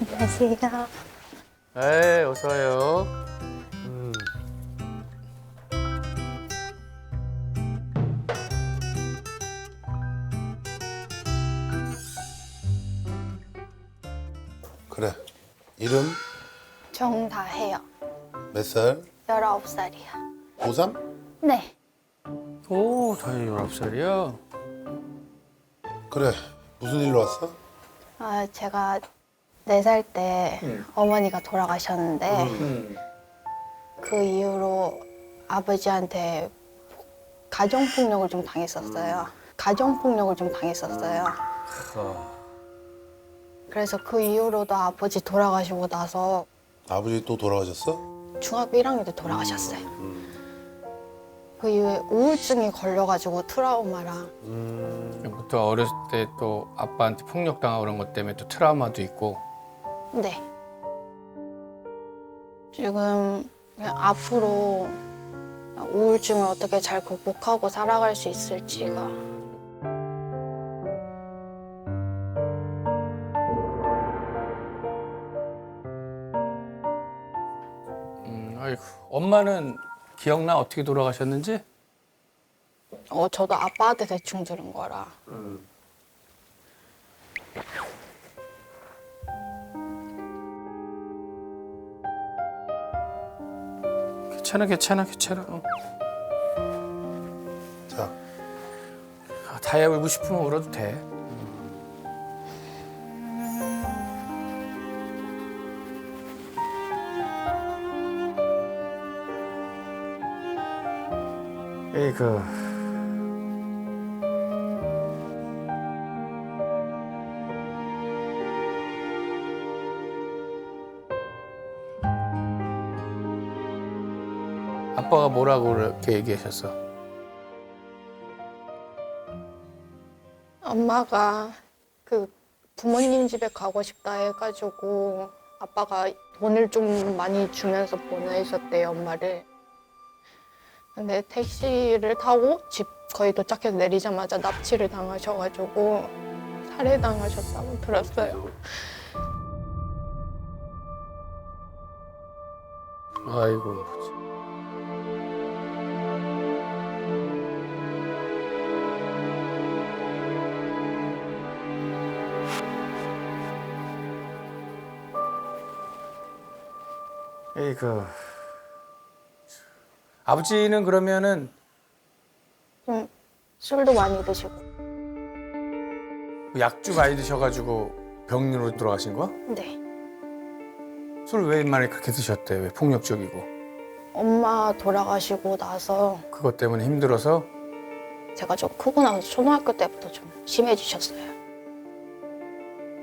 안녕하세요. 에이, 어서 와요. 그래. 이름 정다혜요. 몇 살? 19살이요. 고3? 네. 오, 다행히 19살이야. 그래. 무슨 일로 왔어? 아, 제가 4살 때 어머니가 돌아가셨는데 그 이후로 아버지한테 가정폭력을 좀 당했었어요. 가정폭력을 좀 당했었어요. 그래서 그 이후로도 아버지 돌아가시고 나서 아버지 또 돌아가셨어? 중학교 1학년 때 돌아가셨어요. 그 이후에 우울증이 걸려가지고 트라우마랑 음. 부터 어렸을 때 또 아빠한테 폭력당하고 그런 것 때문에 또 트라우마도 있고. 네. 지금 그냥 앞으로 우울증을 어떻게 잘 극복하고 살아갈 수 있을지가 아이고. 엄마는 기억나? 어떻게 돌아가셨는지? 어 저도 아빠한테 대충 들은 거라 괜찮아, 괜찮아, 괜찮아. 어. 자, 아, 다이아 울고 싶으면 울어도 돼. 에이그. 아빠가 뭐라고 그렇게 얘기하셨어? 엄마가 그 부모님 집에 가고 싶다 해가지고 아빠가 돈을 좀 많이 주면서 보내셨대요 엄마를 근데 택시를 타고 집 거의 도착해서 내리자마자 납치를 당하셔가지고 살해당하셨다고 들었어요 아이고. 에이 그. 아버지는 그러면은 좀 술도 많이 드시고 약주 많이 드셔가지고 병으로 돌아가신 거야? 네 술 왜 많이 그렇게 드셨대? 왜 폭력적이고? 엄마 돌아가시고 나서 그것 때문에 힘들어서? 제가 좀 크고 나서 초등학교 때부터 좀 심해지셨어요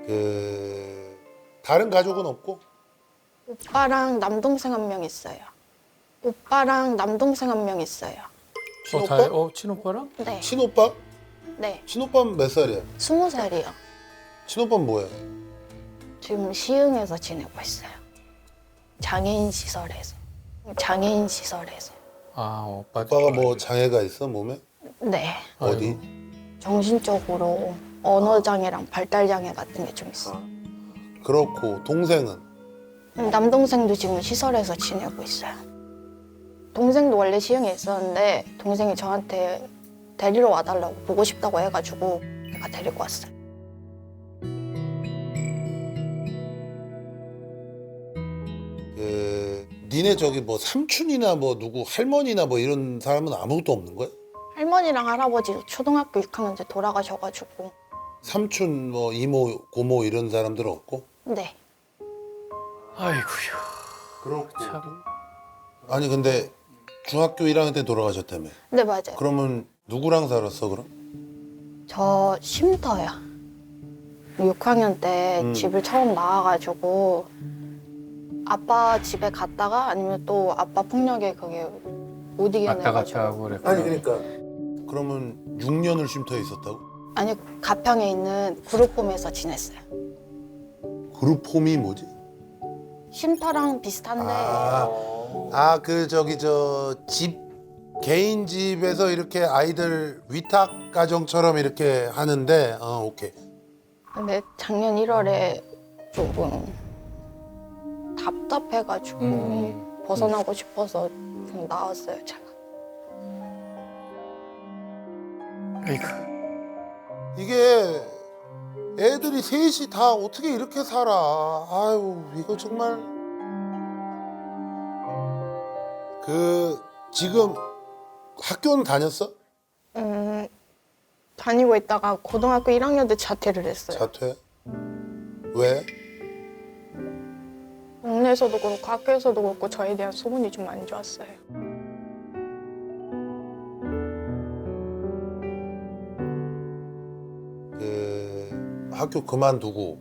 그 다른 가족은 없고? 오빠랑 남동생 한 명 있어요. 오빠랑 남동생 한 명 있어요. 어, 다, 친오빠? 어, 친오빠랑? 네, 친오빠? 네, 친오빠는 몇 살이야? 스무 살이요. 친오빠는 뭐야? 지금 시흥에서 지내고 있어요. 장애인 시설에서. 장애인 시설에서. 아, 오빠. 오빠가 뭐 장애가 있어 몸에? 네, 어디? 정신적으로 언어 장애랑 발달 장애 같은 게 좀 있어. 그렇고 동생은? 남동생도 지금 시설에서 지내고 있어요. 동생도 원래 시흥에 있었는데 동생이 저한테 데리러 와달라고 보고 싶다고 해가지고 제가 데리고 왔어요. 그 니네 저기 뭐 삼촌이나 뭐 누구 할머니나 뭐 이런 사람은 아무것도 없는 거야? 할머니랑 할아버지도 초등학교 6학년 때 돌아가셔가지고 삼촌 뭐 이모 고모 이런 사람들은 없고? 네 아이고야. 그렇고 참. 아니 근데 중학교 1학년 때 돌아가셨다며 네 맞아요 그러면 누구랑 살았어 그럼? 저 쉼터요 6학년 때 음. 집을 처음 나와가지고 아빠 집에 갔다가 아니면 또 아빠 폭력에 그게 못 왔다 갔다 이겨내가지고 하고 그랬구나. 그러니까 그러면 6년을 쉼터에 있었다고? 아니 가평에 있는 그룹홈에서 지냈어요 그룹 홈이 뭐지? 쉼터랑 비슷한데 아 아 그 저기 저 집 개인 집에서 이렇게 아이들 위탁 가정처럼 이렇게 하는데 어 오케이 근데 작년 1월에 조금 답답해가지고 음. 벗어나고 싶어서 그냥 나왔어요 제가. 아이고. 이게 애들이 셋이 다 어떻게 이렇게 살아 아유 이거 정말 그 지금 학교는 다녔어 음, 다니고 있다가 고등학교 1학년 때 자퇴를 했어요. 자퇴 왜 동네에서도 그렇고 학교에서도 그렇고 저에 대한 소문이 좀 안 좋았어요. 그 학교 그만두고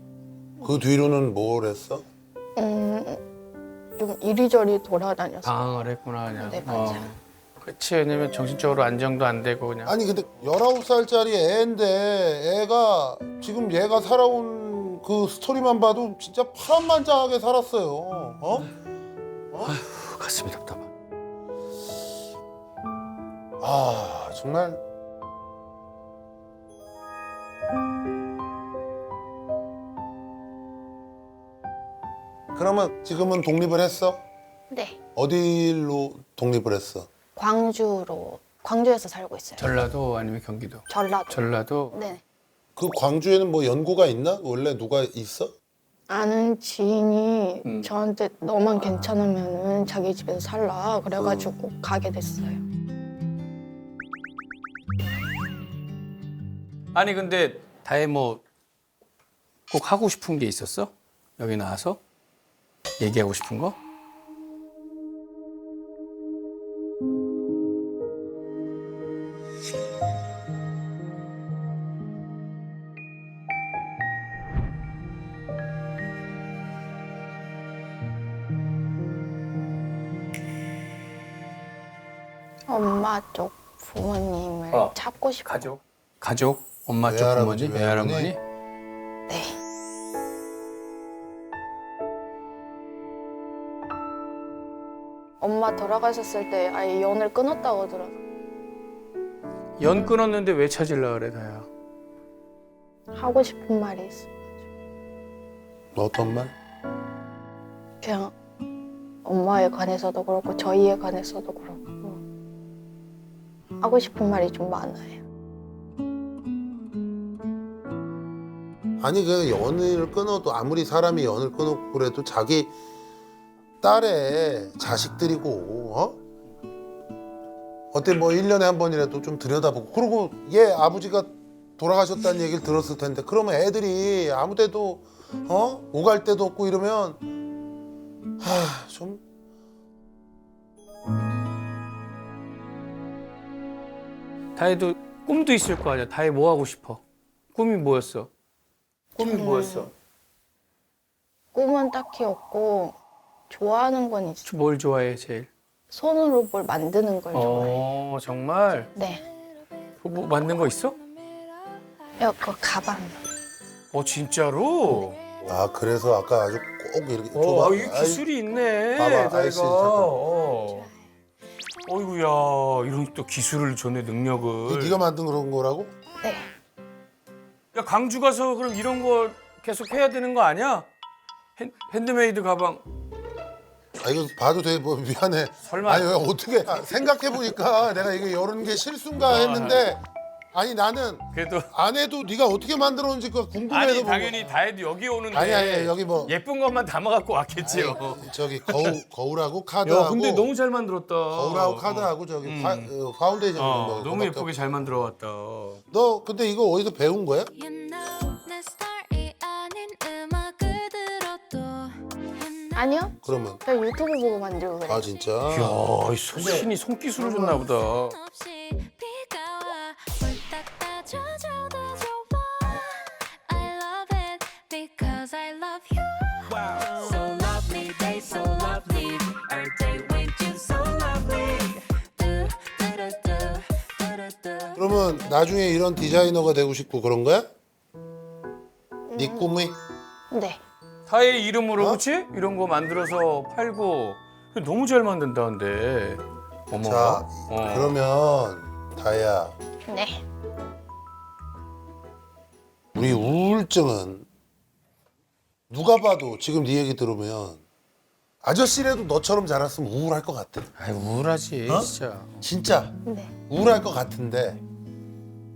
그 뒤로는 뭘 했어? 음, 좀 이리저리 돌아다녔어요. 방황을 했구나 그냥. 네, 맞아요. 그렇지 왜냐면 정신적으로 안정도 안 되고 그냥. 아니 근데 19살짜리 애인데 애가 지금 얘가 살아온 그 스토리만 봐도 진짜 파란만장하게 살았어요. 어? 가슴이 답답하. 아 정말 그러면 지금은 독립을 했어? 네, 어디로 독립을 했어? 광주로 광주에서 살고 있어요. 전라도 아니면 경기도. 전라도. 전라도. 네. 그 광주에는 뭐 연고가 있나? 원래 누가 있어? 아는 지인이 음. 저한테 너만 괜찮으면은 자기 집에서 살라 그래가지고 가게 됐어요. 아니 근데 다혜 뭐 꼭 하고 싶은 게 있었어? 여기 나와서 얘기하고 싶은 거? 엄마 쪽 부모님을 어. 찾고 싶어. 가족. 가족? 엄마 쪽 외할아버지, 부모님, 외할아버니? 외할머니? 엄마 돌아가셨을 때 아예 연을 끊었다고 들어서 연 끊었는데 왜 찾으려 그래 다야? 하고 싶은 말이 있어. 어떤 말? 그냥 엄마에 관해서도 그렇고 저희에 관해서도 그렇고 하고 싶은 말이 좀 많아요. 아니 그 연을 끊어도 아무리 사람이 연을 끊었고 그래도 자기 딸의 자식들이고 어? 어때 뭐 1년에 한 번이라도 좀 들여다보고 그리고 얘 아버지가 돌아가셨다는 얘기를 들었을 텐데 그러면 애들이 아무 데도 어? 오갈 데도 없고 이러면 하좀 다혜도 꿈도 있을 거 아니야. 다혜 뭐 하고 싶어? 꿈이 뭐였어? 꿈이 저는 뭐였어? 꿈은 딱히 없고 좋아하는 건 있어. 뭘 좋아해 제일? 손으로 뭘 만드는 걸 좋아해. 어 정말 네. 그거 뭐 만든 거 있어? 야, 그 가방. 어 진짜로? 아 그래서 아까 아주 꼭 이렇게 어 줘봐. 이 기술이 있네. 봐봐. 아이씨, 잠깐. 어. 어이구야 이런 또 기술을 아이, 능력을. 네가 만든 그런 거라고? 네. 야 강주 가서 그럼 이런 거 계속 해야 되는 거 아니야? 핸, 핸드메이드 가방. 아 이거 봐도 돼 뭐 미안해. 설마. 아니 왜 어떻게 생각해 보니까 내가 이게 이런 게 실수인가 했는데 아니 나는 그래도 안 해도 네가 어떻게 만들었는지 그 궁금해서 아니 보고. 당연히 다혜도 여기 오는데. 아니 아니 여기 뭐 예쁜 것만 담아갖고 왔겠지요. 저기 거울 거울하고 카드하고 야 근데 너무 잘 만들었다. 거울하고 카드하고 저기 음. 파, 어, 파운데이션 어, 뭐 너무 그거밖에 예쁘게 없- 잘 만들어 왔다. 너 근데 이거 어디서 배운 거야? You know 아니요. 그러면 그냥 유튜브 보고 만들고 그래요. 아 진짜 이야, 이 손신이 손기술을 줬나 보다. 그러면 나중에 이런 디자이너가 되고 싶고 그런 거야? 네 꿈이? 네. 타의 이름으로 어? 그렇지? 이런 거 만들어서 팔고 너무 잘 만든다는데. 어머. 자, 어. 그러면 다혜야, 네. 우리 우울증은 누가 봐도 지금 네 얘기 들으면 아저씨라도 너처럼 자랐으면 우울할 것 같아. 아이 우울하지 어? 진짜. 진짜 네. 우울할 것 같은데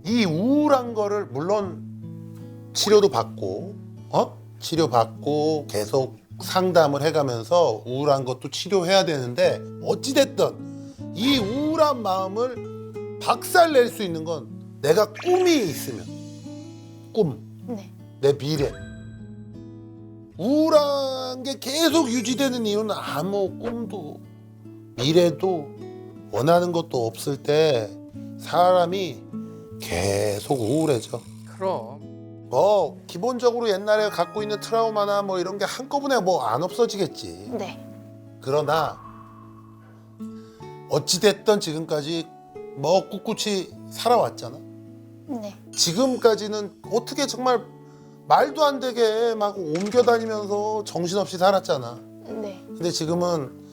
이 우울한 거를 물론 치료도 받고 어 치료 받고 계속 상담을 해가면서 우울한 것도 치료해야 되는데 어찌 됐든 이 우울한 마음을 박살낼 수 있는 건 내가 꿈이 있으면 꿈 네. 내 미래. 우울한 게 계속 유지되는 이유는 아무 꿈도 미래도 원하는 것도 없을 때 사람이 계속 우울해져. 그럼. 뭐 기본적으로 옛날에 갖고 있는 트라우마나 뭐 이런 게 한꺼번에 뭐 안 없어지겠지. 네. 그러나 어찌 됐든 지금까지 뭐 꿋꿋이 살아왔잖아. 네. 지금까지는 어떻게 정말 말도 안 되게 막 옮겨 다니면서 정신없이 살았잖아. 네. 근데 지금은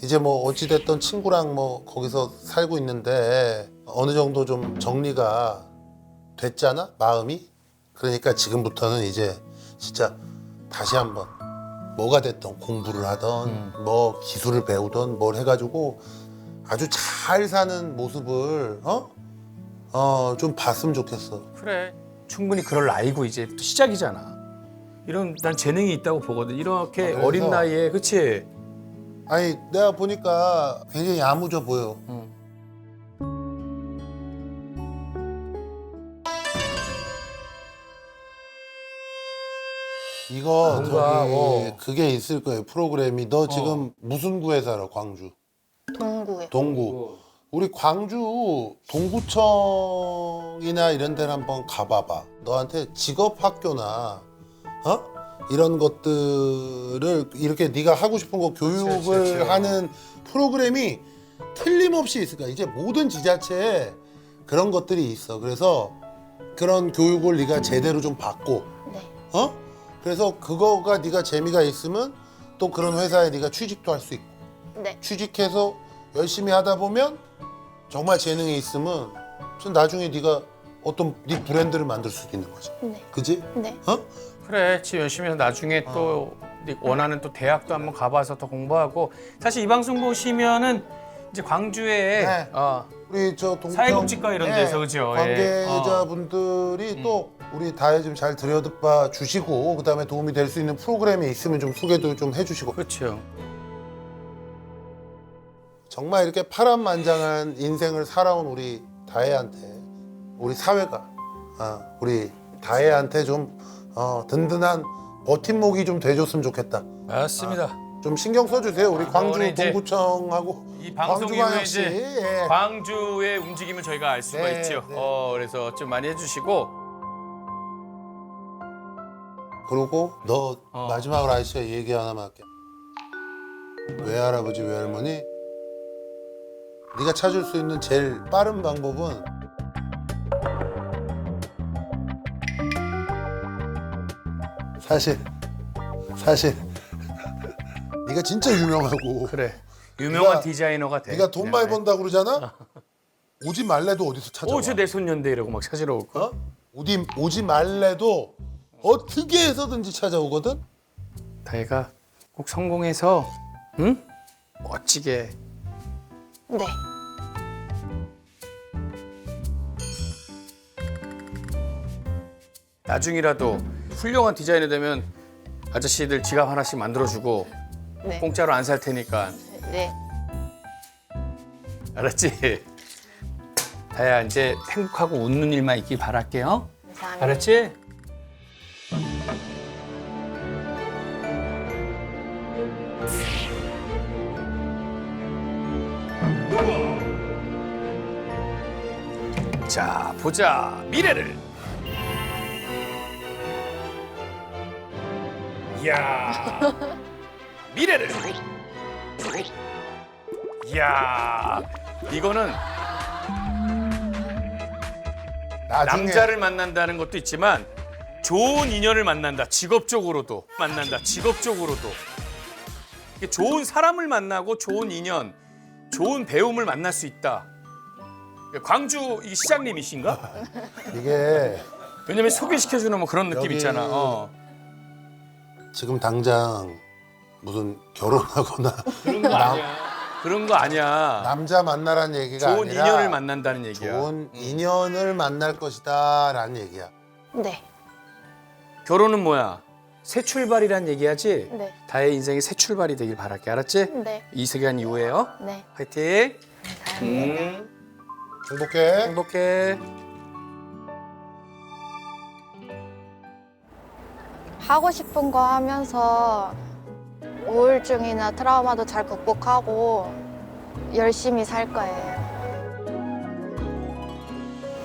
이제 뭐 어찌됐든 친구랑 뭐 거기서 살고 있는데 어느 정도 좀 정리가 됐잖아 마음이 그러니까 지금부터는 이제 진짜 다시 한번 뭐가 됐든 공부를 하던 음. 뭐 기술을 배우던 뭘 해가지고 아주 잘 사는 모습을 어 어 좀 봤으면 좋겠어 그래. 충분히 그럴 나이고 이제 또 시작이잖아. 이런 난 재능이 있다고 보거든. 이렇게 아, 그래서? 어린 나이에 그치? 아니 내가 보니까 굉장히 야무져 보여 응. 이거 뭔가, 저기 어. 그게 있을 거예요 프로그램이 너 지금 무슨 구에 살아 광주 동구요. 동구 우리 광주 동구청이나 이런 데를 한번 가봐봐 너한테 직업 학교나 어 이런 것들을 이렇게 네가 하고 싶은 거 교육을 그치, 그치. 하는 프로그램이 틀림없이 있을 거야 이제 모든 지자체에 그런 것들이 있어 그래서 그런 교육을 네가 제대로 좀 받고 네. 어? 그래서 그거가 네가 재미가 있으면 또 그런 회사에 네가 취직도 할 수 있고 네. 취직해서 열심히 하다 보면 정말 재능이 있으면 전 나중에 네가 어떤 네 브랜드를 만들 수도 있는 거지. 네. 그지? 네. 어? 그래, 지금 열심히 해서 나중에 또네 원하는 또 대학도 한번 가봐서 더 공부하고 사실 이 방송 보시면은 이제 광주에 네. 어, 우리 저 동평 사회복지과 이런 데서, 그죠? 예. 관계자분들이 음. 또 우리 다혜 좀 잘 들여봐 주시고 그다음에 도움이 될 수 있는 프로그램이 있으면 좀 소개도 좀 해주시고 그렇죠. 정말 이렇게 파란만장한 인생을 살아온 우리 다혜한테 우리 사회가 아, 우리 다혜한테 좀 어, 든든한 버팀목이 좀 돼줬으면 좋겠다. 맞습니다. 좀 신경 써주세요. 우리 광주 이번에 이제 동구청하고 이 방송 이후에 광주광역시 이제 예. 광주의 움직임을 저희가 알 수가 네, 있죠. 네. 어, 그래서 좀 많이 해주시고 그리고 너 어. 마지막으로 아저씨가 얘기 하나만 할게. 외할아버지 외할머니 네가 찾을 수 있는 제일 빠른 방법은 사실 사실 네가 진짜 유명하고 그래 유명한 네가- 디자이너가 돼. 네가 돈 많이 네. 번다 그러잖아. 오지 말래도 어디서 찾아 와. 오, 저내 손년대 이러고 막 찾으러 올 거. 어? 오지 오지 말래도 어떻게 해서든지 찾아오거든. 다혜가 꼭 성공해서 응? 멋지게 네. 나중이라도 훌륭한 디자이너 되면 아저씨들 지갑 하나씩 만들어주고 네. 공짜로 안 살 테니까 네. 알았지? 다혜야 이제 행복하고 웃는 일만 있길 바랄게요. 감사합니다. 알았지? 자, 보자. 미래를. 이야. 미래를. 이야. 이거는 나중에 남자를 만난다는 것도 있지만 좋은 인연을 만난다. 직업적으로도 만난다. 직업적으로도. 이게 좋은 사람을 만나고 좋은 인연, 좋은 배움을 만날 수 있다. 광주 이 시장님이신가? 이게 왜냐면 소개시켜주는 뭐 그런 느낌 여기- 있잖아. 어. 지금 당장 무슨 결혼하거나 그런 거 아니야. 그런 거 아니야. 남자 만나란 얘기가 좋은 아니라 인연을 만난다는 얘기야. 좋은 인연을 만날 것이다라는 얘기야. 네, 결혼은 뭐야? 새 출발이란 얘기하지? 네, 다의 인생이 새 출발이 되길 바랄게. 알았지? 네, 이 시간 이후에요. 네. 화이팅. 감사합니다. 음, 행복해. 행복해. 하고 싶은 거 하면서 우울증이나 트라우마도 잘 극복하고 열심히 살 거예요.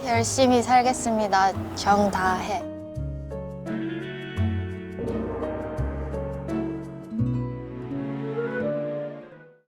열심히 살겠습니다. 정 다해.